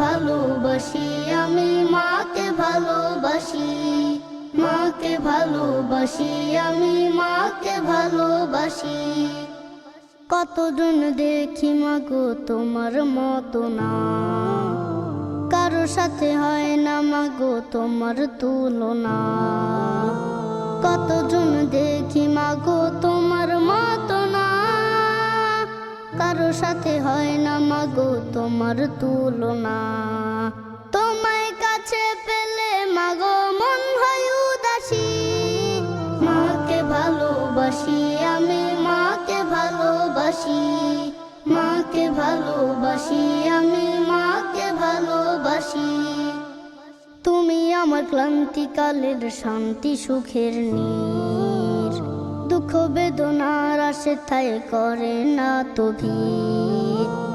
ভালোবাসি, আমি মাকে ভালোবাসি। মাকে ভালোবাসি, আমি মাকে ভালোবাসি। কতজন দেখি মাগো তোমার মতো না। কারও সাথে হয় না মাগো তোমার তুলনা। কতজন দেখি মাগো তোমার মতো না। কারও সাথে হয় না মাগো তোমার তুলনা। তোমায় কাছে পেলে মাগো মন হয় উদাসী। মাকে ভালোবাসি, আমি মাকে ভালোবাসি। মাকে ভালোবাসি, আমি মাকে ভালোবাসি। তুমি আমার ক্লান্তিকালের শান্তি, সুখের নীর। দুঃখ বেদনার আসে থায় করে না তো ভিড়।